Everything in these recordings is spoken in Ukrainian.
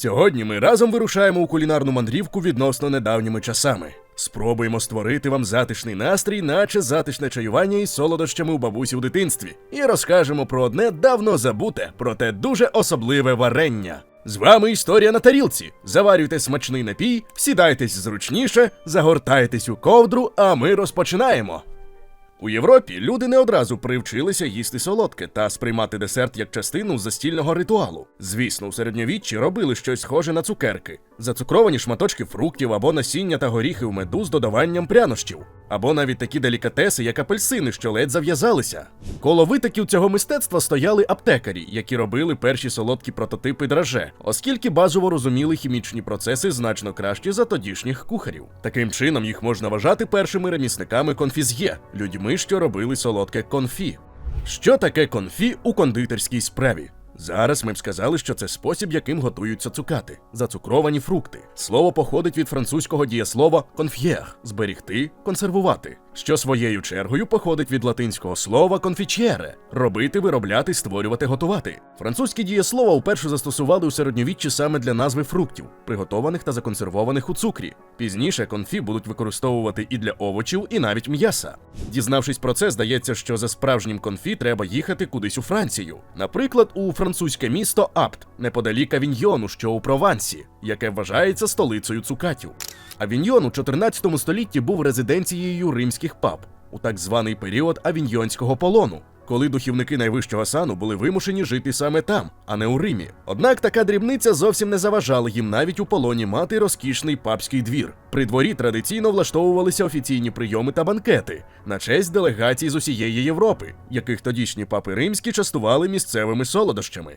Сьогодні ми разом вирушаємо у кулінарну мандрівку відносно недавніми часами. Спробуємо створити вам затишний настрій, наче затишне чаювання із солодощами у бабусі у дитинстві, і розкажемо про одне давно забуте, проте дуже особливе варення. З вами історія на тарілці. Заварюйте смачний напій, сідайтесь зручніше, загортайтесь у ковдру, а ми розпочинаємо. У Європі люди не одразу привчилися їсти солодке та сприймати десерт як частину застільного ритуалу. Звісно, у середньовіччі робили щось схоже на цукерки, зацукровані шматочки фруктів або насіння та горіхи в меду з додаванням прянощів, або навіть такі делікатеси, як апельсини, що ледь зав'язалися. Коло витоків цього мистецтва стояли аптекарі, які робили перші солодкі прототипи драже, оскільки базово розуміли хімічні процеси значно краще за тодішніх кухарів. Таким чином їх можна вважати першими ремісниками конфіз'є, людьми, що робили солодке конфі. Що таке конфі у кондитерській справі? Зараз ми б сказали, що це спосіб, яким готуються цукати, зацукровані фрукти. Слово походить від французького дієслова конф'єр зберігти, консервувати, що своєю чергою походить від латинського слова конфічєре робити, виробляти, створювати, готувати. Французькі дієслова вперше застосували у середньовіччі саме для назви фруктів, приготованих та законсервованих у цукрі. Пізніше конфі будуть використовувати і для овочів, і навіть м'яса. Дізнавшись про це, здається, що за справжнім конфі треба їхати кудись у Францію. Наприклад, у французьке місто Апт, неподалік Авіньйону, що у Провансі, яке вважається столицею цукатів. Авіньйон у 14 столітті був резиденцією римських пап у так званий період авіньйонського полону. Коли духівники найвищого сану були вимушені жити саме там, а не у Римі. Однак така дрібниця зовсім не заважала їм навіть у полоні мати розкішний папський двір. При дворі традиційно влаштовувалися офіційні прийоми та банкети на честь делегацій з усієї Європи, яких тодішні папи римські частували місцевими солодощами.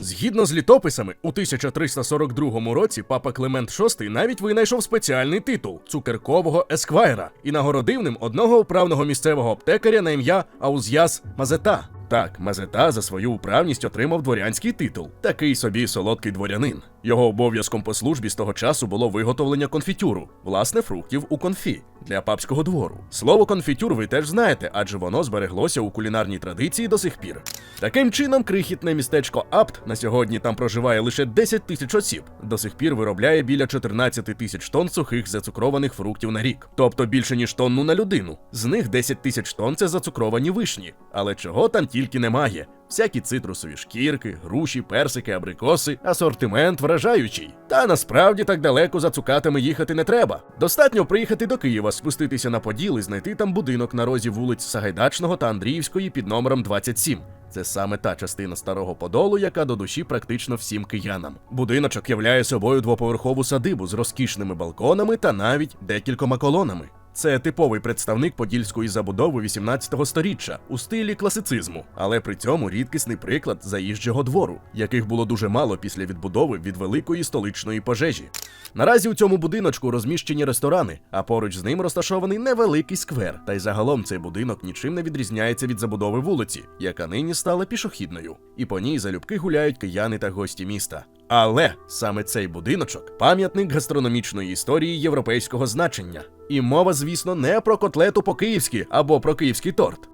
Згідно з літописами, у 1342 році папа Климент VI навіть винайшов спеціальний титул цукеркового есквайра і нагородив ним одного управного місцевого аптекаря на ім'я Ауз'яс Мазета. Так, Мазета за свою управність отримав дворянський титул, такий собі солодкий дворянин. Його обов'язком по службі з того часу було виготовлення конфітюру, власне, фруктів у конфі для папського двору. Слово конфітюр ви теж знаєте, адже воно збереглося у кулінарній традиції до сих пір. Таким чином, крихітне містечко Апт на сьогодні там проживає лише 10 тисяч осіб. До сих пір виробляє біля 14 тисяч тонн сухих зацукрованих фруктів на рік, тобто більше ніж тонну на людину. З них 10 тисяч тонн це зацукровані вишні. Але чого там тільки немає. Всякі цитрусові шкірки, груші, персики, абрикоси, асортимент вражаючий. Та насправді так далеко за цукатами їхати не треба. Достатньо приїхати до Києва, спуститися на Поділ і знайти там будинок на розі вулиць Сагайдачного та Андріївської під номером 27. Це саме та частина старого подолу, яка до душі практично всім киянам. Будиночок являє собою двоповерхову садибу з розкішними балконами та навіть декількома колонами. Це типовий представник подільської забудови 18 століття у стилі класицизму, але при цьому рідкісний приклад заїжджого двору, яких було дуже мало після відбудови від великої столичної пожежі. Наразі у цьому будиночку розміщені ресторани, а поруч з ним розташований невеликий сквер. Та й загалом цей будинок нічим не відрізняється від забудови вулиці, яка нині стала пішохідною, і по ній залюбки гуляють кияни та гості міста. Але саме цей будиночок пам'ятник гастрономічної історії європейського значення. І мова, звісно, не про котлету по-київськи або про київський торт.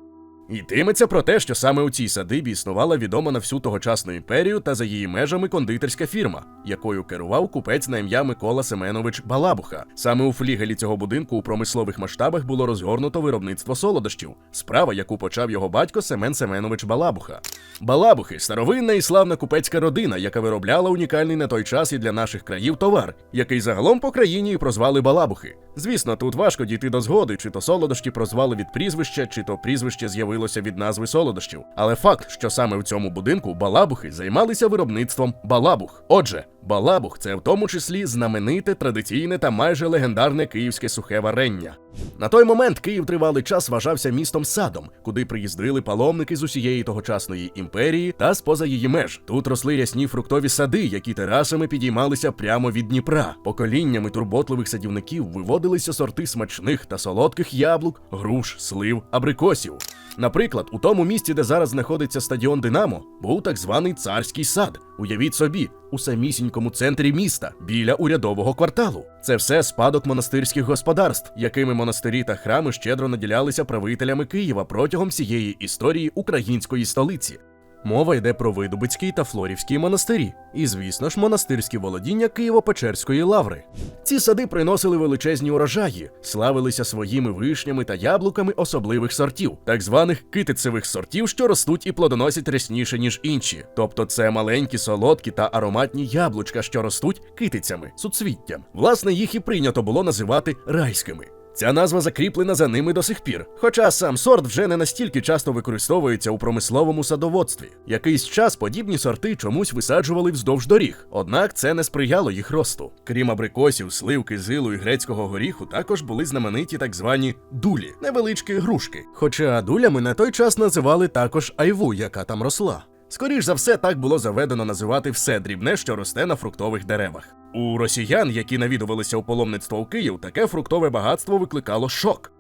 Йтиметься про те, що саме у цій садибі існувала відома на всю тогочасну імперію та за її межами кондитерська фірма, якою керував купець на ім'я Микола Семенович Балабуха. Саме у флігелі цього будинку у промислових масштабах було розгорнуто виробництво солодощів, справа, яку почав його батько Семен Семенович Балабуха. Балабухи старовинна і славна купецька родина, яка виробляла унікальний на той час і для наших країв товар, який загалом по країні і прозвали Балабухи. Звісно, тут важко дійти до згоди, чи то солодощі прозвали від прізвища, чи то прізвище з'явилося від назви солодощів. Але факт, що саме в цьому будинку балабухи займалися виробництвом балабух. Отже, балабух це в тому числі знамените, традиційне та майже легендарне київське сухе варення. На той момент Київ тривалий час вважався містом садом, куди приїздили паломники з усієї тогочасної імперії та з-поза її меж. Тут росли рясні фруктові сади, які терасами підіймалися прямо від Дніпра. Поколіннями турботливих садівників виводилися сорти смачних та солодких яблук, груш, слив, абрикосів. Наприклад, у тому місці, де зараз знаходиться стадіон Динамо, був так званий царський сад. Уявіть собі, у самісінькому центрі міста, біля урядового кварталу. Це все спадок монастирських господарств, якими монастирі та храми щедро наділялися правителями Києва протягом всієї історії української столиці. Мова йде про Видубицький та Флорівський монастирі, і, звісно ж, монастирські володіння Києво-Печерської лаври. Ці сади приносили величезні урожаї, славилися своїми вишнями та яблуками особливих сортів, так званих китицевих сортів, що ростуть і плодоносять рясніше, ніж інші. Тобто це маленькі, солодкі та ароматні яблучка, що ростуть китицями, суцвіттям. Власне, їх і прийнято було називати райськими. Ця назва закріплена за ними до сих пір. Хоча сам сорт вже не настільки часто використовується у промисловому садоводстві. Якийсь час подібні сорти чомусь висаджували вздовж доріг, однак це не сприяло їх росту. Крім абрикосів, сливки, зилу і грецького горіху, також були знамениті так звані дулі, невеличкі грушки. Хоча дулями на той час називали також айву, яка там росла. Скоріш за все, так було заведено називати все дрібне, що росте на фруктових деревах. У росіян, які навідувалися у паломництво у Київ, таке фруктове багатство викликало шок.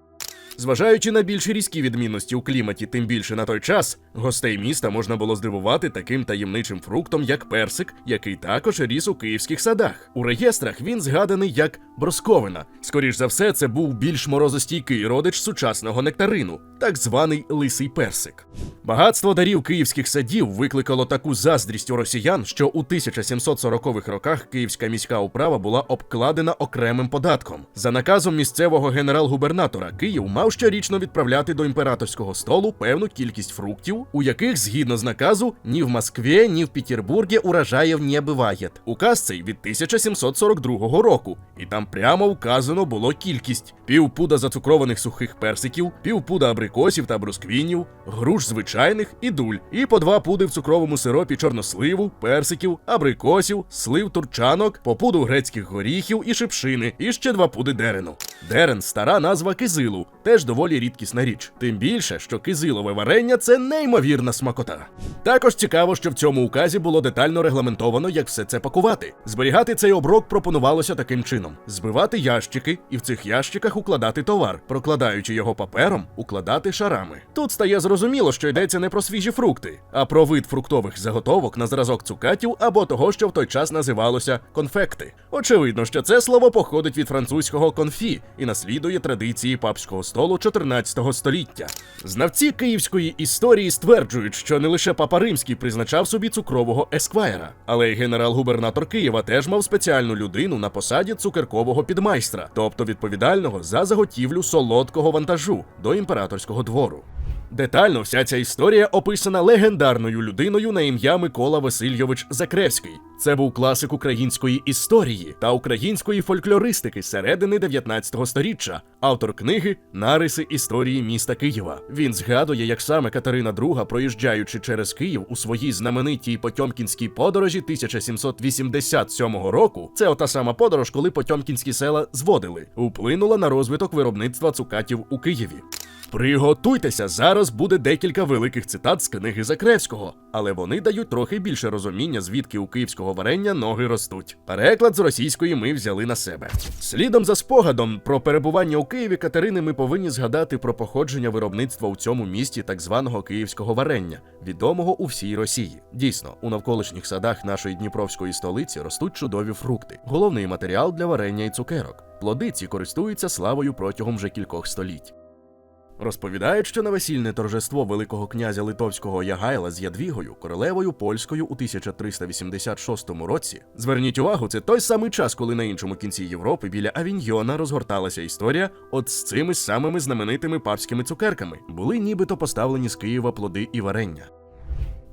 Зважаючи на більш різкі відмінності у кліматі, тим більше на той час, гостей міста можна було здивувати таким таємничим фруктом, як персик, який також ріс у київських садах. У реєстрах він згаданий як бросковина. Скоріш за все, це був більш морозостійкий родич сучасного нектарину, так званий лисий персик. Багатство дарів київських садів викликало таку заздрість у росіян, що у 1740-х роках київська міська управа була обкладена окремим податком. За наказом місцевого генерал-губернатора Київ мав щорічно відправляти до імператорського столу певну кількість фруктів, у яких, згідно з наказу, ні в Москві, ні в Петербургі урожаїв не буває. Указ цей від 1742 року, і там прямо вказано було кількість: півпуда зацукрованих сухих персиків, півпуда абрикосів та брусквінів, груш звичайних і дуль, і по два пуди в цукровому сиропі чорносливу, персиків, абрикосів, слив турчанок, по пуду грецьких горіхів і шипшини, і ще два пуди дерену. Дерен стара назва кизилу, теж доволі рідкісна річ. Тим більше, що кизилове варення це неймовірна смакота. Також цікаво, що в цьому указі було детально регламентовано, як все це пакувати. Зберігати цей оброк пропонувалося таким чином: збивати ящики і в цих ящиках укладати товар, прокладаючи його папером, укладати шарами. Тут стає зрозуміло, що йдеться не про свіжі фрукти, а про вид фруктових заготовок на зразок цукатів або того, що в той час називалося конфекти. Очевидно, що це слово походить від французького конфі і наслідує традиції папського столу 14 століття. Знавці київської історії стверджують, що не лише папа Римський призначав собі цукрового есквайра, але й генерал-губернатор Києва теж мав спеціальну людину на посаді цукеркового підмайстра, тобто відповідального за заготівлю солодкого вантажу до імператорського двору. Детально вся ця історія описана легендарною людиною на ім'я Микола Васильйович Закревський. Це був класик української історії та української фольклористики середини 19 століття, автор книги Нариси історії міста Києва. Він згадує, як саме Катерина II, проїжджаючи через Київ у своїй знаменитій Потьомкінській подорожі 1787 року. Це ота сама подорож, коли Потьомкінські села зводили, вплинула на розвиток виробництва цукатів у Києві. Приготуйтеся, зараз буде декілька великих цитат з книги Закревського, але вони дають трохи більше розуміння, звідки у київського варення ноги ростуть. Переклад з російської ми взяли на себе. Слідом за спогадом про перебування у Києві Катерини ми повинні згадати про походження виробництва у цьому місті так званого київського варення, відомого у всій Росії. Дійсно, у навколишніх садах нашої дніпровської столиці ростуть чудові фрукти, головний матеріал для варення і цукерок. Плоди ці користуються славою протягом вже кількох століть. Розповідають, що на весільне торжество великого князя Литовського Ягайла з Ядвігою, королевою польською у 1386 році. Зверніть увагу, це той самий час, коли на іншому кінці Європи біля Авіньйона розгорталася історія от з цими самими знаменитими папськими цукерками. Були нібито поставлені з Києва плоди і варення.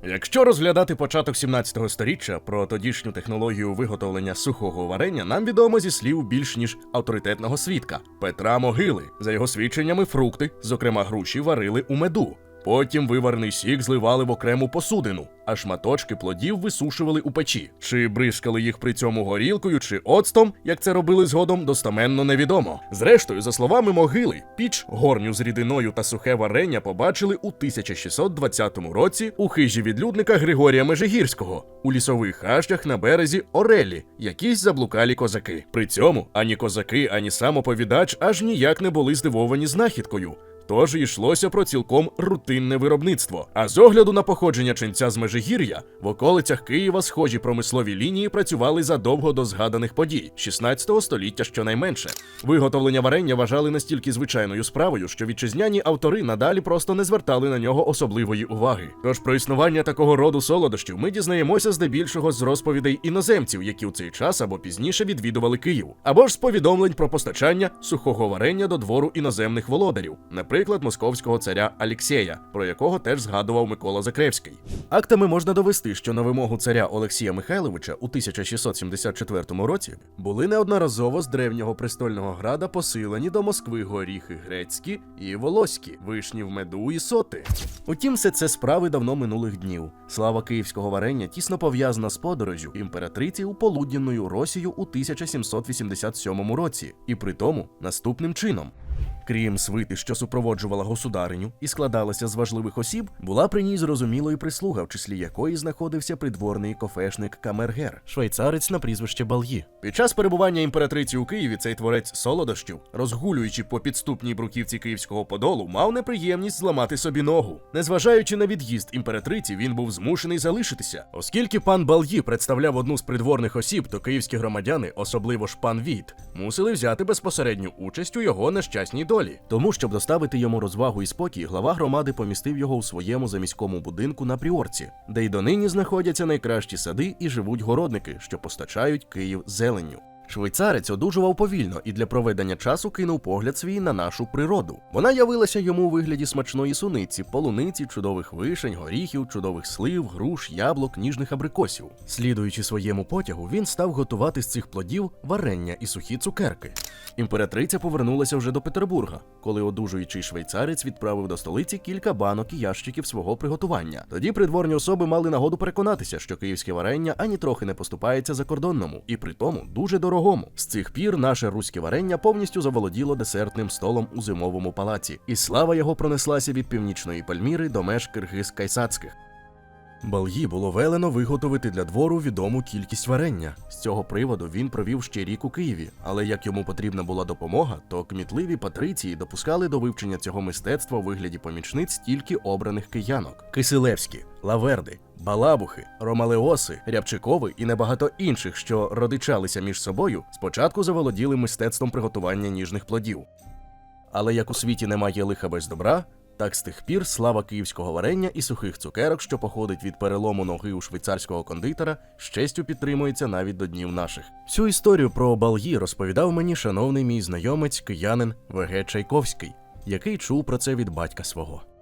Якщо розглядати початок 17 століття про тодішню технологію виготовлення сухого варення, нам відомо зі слів більш ніж авторитетного свідка Петра Могили. За його свідченнями, фрукти, зокрема груші, варили у меду. Потім виварений сік зливали в окрему посудину, а шматочки плодів висушували у печі. Чи бризкали їх при цьому горілкою чи оцтом, як це робили згодом, достаменно невідомо. Зрештою, за словами могили, піч, горню з рідиною та сухе варення побачили у 1620 році у хижі відлюдника Григорія Межигірського у лісових хащах на березі Орелі, якісь заблукалі козаки. При цьому ані козаки, ані сам оповідач аж ніяк не були здивовані знахідкою. Тож йшлося про цілком рутинне виробництво. А з огляду на походження ченця з Межигір'я, в околицях Києва схожі промислові лінії працювали задовго до згаданих подій 16 століття щонайменше. Виготовлення варення вважали настільки звичайною справою, що вітчизняні автори надалі просто не звертали на нього особливої уваги. Тож про існування такого роду солодощів ми дізнаємося здебільшого з розповідей іноземців, які у цей час або пізніше відвідували Київ, або ж з повідомлень про постачання сухого варення до двору іноземних володарів, наприклад, московського царя Алексєя, про якого теж згадував Микола Закревський. Актами можна довести, що на вимогу царя Олексія Михайловича у 1674 році були неодноразово з древнього престольного града посилені до Москви горіхи грецькі і волоські, вишні в меду і соти. Утім, все це справи давно минулих днів. Слава київського варення тісно пов'язана з подорожю імператриці у полуденною Росію у 1787 році, і при тому наступним чином. Крім свити, що супроводжувала государиню і складалася з важливих осіб, була при ній зрозуміло і прислуга, в числі якої знаходився придворний кофешник Камергер, швейцарець на прізвище Бал'ї. Під час перебування імператриці у Києві цей творець солодощів, розгулюючи по підступній бруківці київського подолу, мав неприємність зламати собі ногу. Незважаючи на від'їзд імператриці, він був змушений залишитися, оскільки пан Бал'ї представляв одну з придворних осіб, то київські громадяни, особливо ж пан Віт, мусили взяти безпосередню участь у його нещасній долі. Тому, щоб доставити йому розвагу і спокій, глава громади помістив його у своєму заміському будинку на Пріорці, де й донині знаходяться найкращі сади і живуть городники, що постачають Київ зеленню. Швейцарець одужував повільно і для проведення часу кинув погляд свій на нашу природу. Вона явилася йому у вигляді смачної суниці, полуниці, чудових вишень, горіхів, чудових слив, груш, яблук, ніжних абрикосів. Слідуючи своєму потягу, він став готувати з цих плодів варення і сухі цукерки. Імператриця повернулася вже до Петербурга, коли одужуючий швейцарець відправив до столиці кілька банок і ящиків свого приготування. Тоді придворні особи мали нагоду переконатися, що київське варення ані трохи не поступається закордонному, і при тому дуже дорогому. З цих пір наше руське варення повністю заволоділо десертним столом у зимовому палаці, і слава його пронеслася від північної Пальміри до меж киргиз кайсацьких. Бал'ї було велено виготовити для двору відому кількість варення. З цього приводу він провів ще рік у Києві, але як йому потрібна була допомога, то кмітливі патриції допускали до вивчення цього мистецтва у вигляді помічниць тільки обраних киянок: Кисилевські, Лаверди, Балабухи, Ромалеоси, Рябчикови і небагато інших, що родичалися між собою, спочатку заволоділи мистецтвом приготування ніжних плодів. Але як у світі немає лиха без добра, так з тих пір слава київського варення і сухих цукерок, що походить від перелому ноги у швейцарського кондитера, з честю підтримується навіть до днів наших. Всю історію про Бал'ї розповідав мені шановний мій знайомець киянин ВГ Чайковський, який чув про це від батька свого.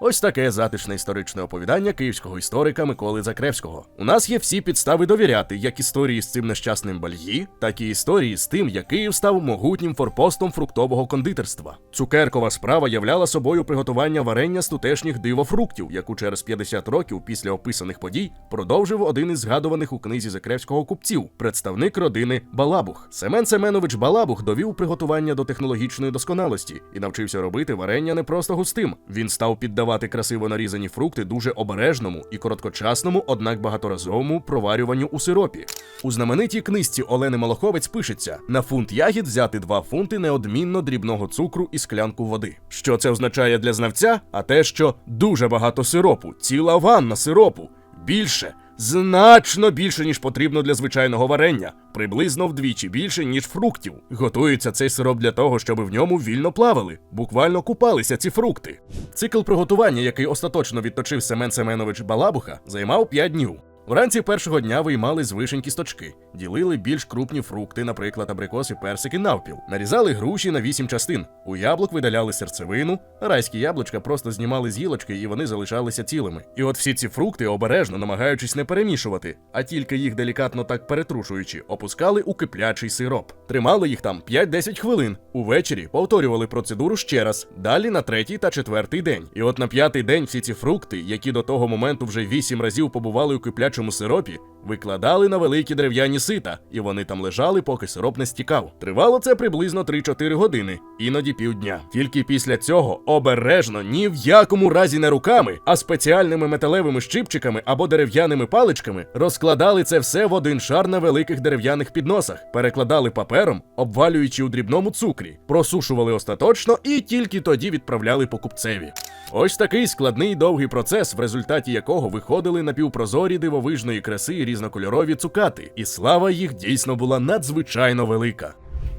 Ось таке затишне історичне оповідання київського історика Миколи Закревського. У нас є всі підстави довіряти як історії з цим нещасним бальї, так і історії з тим, як Київ став могутнім форпостом фруктового кондитерства. Цукеркова справа являла собою приготування варення з тутешніх дивофруктів, яку через 50 років після описаних подій продовжив один із згадуваних у книзі Закревського купців, представник родини Балабух. Семен Семенович Балабух довів приготування до технологічної досконалості і навчився робити варення не просто густим. Він став піддавати красиво нарізані фрукти дуже обережному і короткочасному, однак багаторазовому проварюванню у сиропі. У знаменитій книжці Олени Малоховець пишеться: на фунт ягід взяти 2 фунти неодмінно дрібного цукру і склянку води. Що це означає для знавця? А те, що дуже багато сиропу, ціла ванна сиропу. Більше, значно більше, ніж потрібно для звичайного варення, приблизно вдвічі більше, ніж фруктів. Готується цей сироп для того, щоб в ньому вільно плавали, буквально купалися ці фрукти. Цикл приготування, який остаточно відточив Семен Семенович Балабуха, займав 5 днів. Вранці першого дня виймали з вишень кісточки, ділили більш крупні фрукти, наприклад, абрикоси, персики навпіл, нарізали груші на вісім частин. У яблук видаляли серцевину, райські яблучка просто знімали з гілочки і вони залишалися цілими. І от всі ці фрукти, обережно намагаючись не перемішувати, а тільки їх делікатно так перетрушуючи, опускали у киплячий сироп. Тримали їх там 5-10 хвилин. Увечері повторювали процедуру ще раз, далі на третій та четвертий день. І от на п'ятий день всі ці фрукти, які до того моменту вже вісім разів побували у киплячому гарячому сиропі викладали на великі дерев'яні сита, і вони там лежали, поки сироп не стікав. Тривало це приблизно 3-4 години, іноді півдня. Тільки після цього обережно ні в якому разі не руками, а спеціальними металевими щипчиками або дерев'яними паличками розкладали це все в один шар на великих дерев'яних підносах, перекладали папером, обвалюючи у дрібному цукрі, просушували остаточно і тільки тоді відправляли покупцеві. Ось такий складний довгий процес, в результаті якого виходили напівпрозорі дивовижної краси різнокольорові цукати, і слава їх дійсно була надзвичайно велика.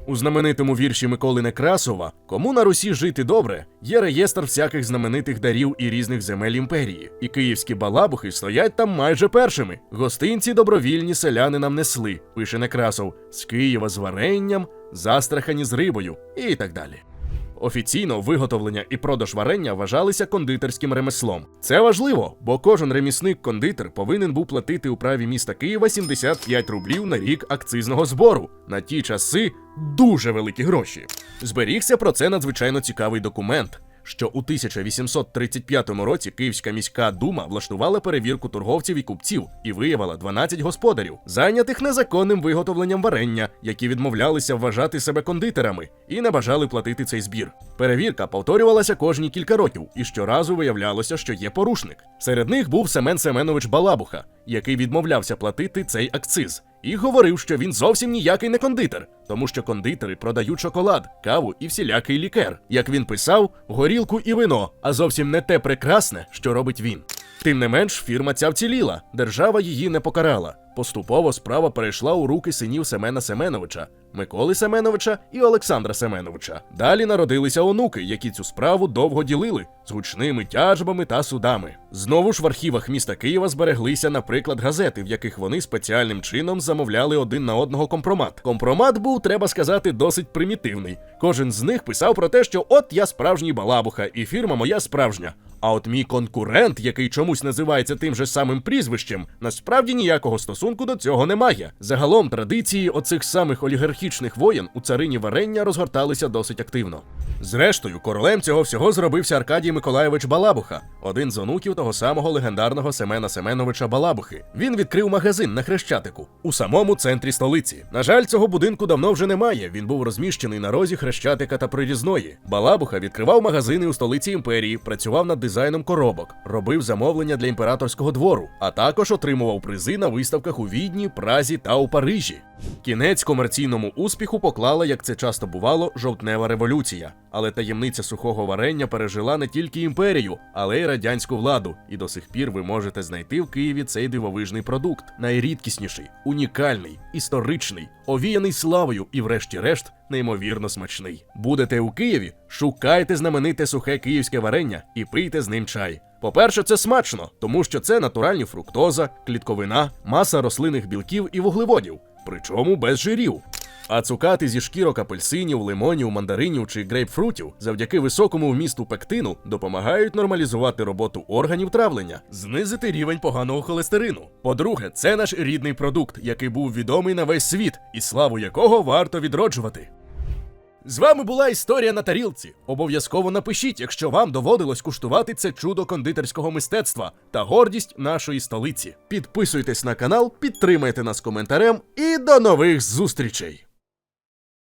У знаменитому вірші Миколи Некрасова Кому на Русі жити добре є реєстр всяких знаменитих дарів і різних земель імперії, і київські балабухи стоять там майже першими. Гостинці добровільні селяни нам несли, пише Некрасов, з Києва з варенням, застрахані з рибою і так далі. Офіційно виготовлення і продаж варення вважалися кондитерським ремеслом. Це важливо, бо кожен ремісник-кондитер повинен був платити у праві міста Києва 75 рублів на рік акцизного збору. На ті часи дуже великі гроші. Зберігся про це надзвичайно цікавий документ. Що у 1835 році Київська міська дума влаштувала перевірку торговців і купців і виявила 12 господарів, зайнятих незаконним виготовленням варення, які відмовлялися вважати себе кондитерами і не бажали платити цей збір. Перевірка повторювалася кожні кілька років, і щоразу виявлялося, що є порушник. Серед них був Семен Семенович Балабуха, який відмовлявся платити цей акциз. І говорив, що він зовсім ніякий не кондитер, тому що кондитери продають шоколад, каву і всілякий лікер. Як він писав, горілку і вино, а зовсім не те прекрасне, що робить він. Тим не менш, фірма ця вціліла, держава її не покарала. Поступово справа перейшла у руки синів Семена Семеновича, Миколи Семеновича і Олександра Семеновича. Далі народилися онуки, які цю справу довго ділили з гучними тяжбами та судами. Знову ж в архівах міста Києва збереглися, наприклад, газети, в яких вони спеціальним чином замовляли один на одного компромат. Компромат був, треба сказати, досить примітивний. Кожен з них писав про те, що от я справжній балабуха, і фірма моя справжня. А от мій конкурент, який чомусь називається тим же самим прізвищем, насправді ніякого стосунку до цього не має. Загалом традиції оцих самих олігархічних воєн у царині варення розгорталися досить активно. Зрештою, королем цього всього зробився Аркадій Миколайович Балабуха, один з онуків того самого легендарного Семена Семеновича Балабухи. Він відкрив магазин на Хрещатику у самому центрі столиці. На жаль, цього будинку давно вже немає. Він був розміщений на розі Хрещатика та Прирізної. Балабуха відкривав магазини у столиці імперії, працював над дизайном коробок, робив замовлення для імператорського двору, а також отримував призи на виставках у Відні, Празі та у Парижі. Кінець комерційному успіху поклала, як це часто бувало, жовтнева революція. Але таємниця сухого варення пережила не тільки імперію, але й радянську владу. І до сих пір ви можете знайти в Києві цей дивовижний продукт, найрідкісніший, унікальний, історичний, овіяний славою і, врешті-решт, неймовірно смачний. Будете у Києві? Шукайте знамените сухе київське варення і пийте з ним чай. По-перше, це смачно, тому що це натуральні фруктоза, клітковина, маса рослинних білків і вуглеводів, причому без жирів. А цукати зі шкірок апельсинів, лимонів, мандаринів чи грейпфрутів завдяки високому вмісту пектину допомагають нормалізувати роботу органів травлення, знизити рівень поганого холестерину. По-друге, це наш рідний продукт, який був відомий на весь світ, і славу якого варто відроджувати. З вами була історія на тарілці. Обов'язково напишіть, якщо вам доводилось куштувати це чудо кондитерського мистецтва та гордість нашої столиці. Підписуйтесь на канал, підтримайте нас коментарем і до нових зустрічей!